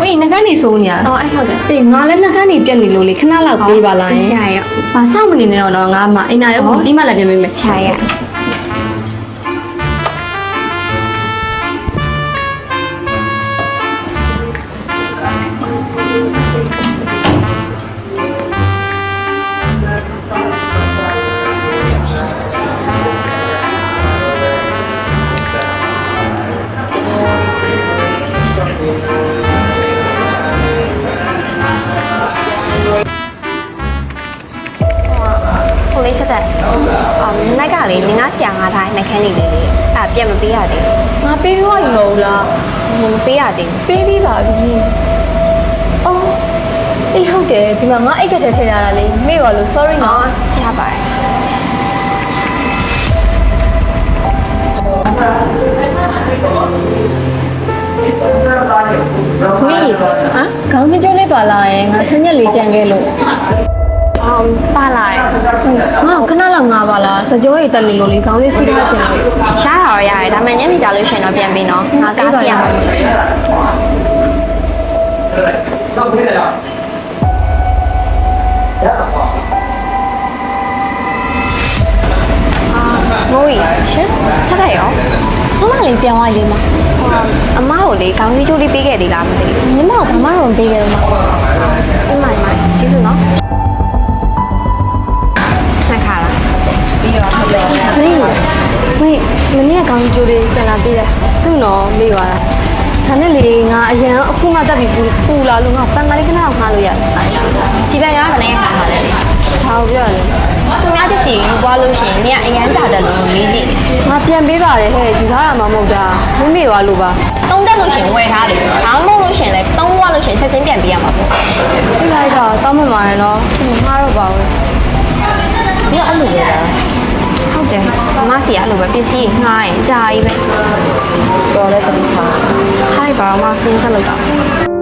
ဝေးနှကန်းနေစိုးနေရအော်အဲ့ဟုတ်တယ်အေးငါလည်းနှကန်းနေပြက်နေလို့လေခဏလောက်ပြေးပါလားယင်ရရဘာစောင့်မနေနဲ့တော့တော့ငါမှအိမ်နာရောက်ပြီးမှလည်းပြင်ပေးမယ်ချာရ တက်တက်အော်နိုက်ကလေနင်ကဆရာငါထားနှက်ခမ်းနေလေလေအဲ့ပြတ်မပေးရသေးငါပေးလို့ရမလို့လားဘူးမပေးရသေးဘူးပေးပြီးပါပြီအော်အေးဟုတ်တယ်ဒီမှာငါအိတ်ကထဲထည့်ထားတာလေမေ့ပါလို့ sorry နော်အော်ချပါတယ်ဝေးဟမ်ခေါင်းမကျိုးလေးပါလားယင်ငါဆင်းရက်လေးကြံခဲ့လို့ အော်ပါလာတယ်ငါခဏလောက်ငါပါလားစကြောရိတ်တက်နေလို့လေခေါင်းလေးစီးထားချင်တယ်ရှားတာတော့ရတယ်ဒါမှညနေကြလို့ရှိရင်တော့ပြန်ပေးနော်ငါကားစီရမှာမိုးရီရှင်ချက်တယ်ရောဆုံးမလေးပြောင်းသွားရေးမှာအမကိုလေခေါင်းကြီးကျိုးလေးပေးခဲ့သေးလားမသိဘူးညီမကဘာမှတော့မပေးခဲ့ဘူးမ ဟုတ်တယ်ဝေးဝေးမနေ့ကခေါင်းကျိုးလေးပြန်လာပေးတယ်သူ့နော်မေ့သွားတာဒါနဲ့လေငါအရင်အခုမှတက်ပြီးပူပူလာလို့ငါပန်ကလေးခဏလောက်ငှားလို့ရတယ်ဒီဘက်ကမနေခါမှာလေဒါကိုပြောရတယ်သူများတစ်စီယူသွားလို့ရှိရင်နေကအရန်ကြတယ်လို့မေးကြည့်ငါပြန်ပေးပါတယ်ဟဲ့ယူထားတာမှမဟုတ်တာမမေ့သွားလို့ပါတုံးတက်လို့ရှိရင်ဝယ်ထားတယ်ဘာမှမဟုတ်လို့ရှိရင်လည်းတုံးသွားလို့ရှိရင်ချက်ချင်းပြန်ပေးရမှာပေါ့ပြလိုက်တော့တောင်းမှမှာရယ်နော်ငါတော့ပါဘူးပြီးတော့အဲ့လိုပဲလား ဟုတ်တယ်မမစီကအဲ့လိုပဲပစ္စည်းငှားရင်ကြာကြီးပဲတော်လည်းတတိထားထားလိုက်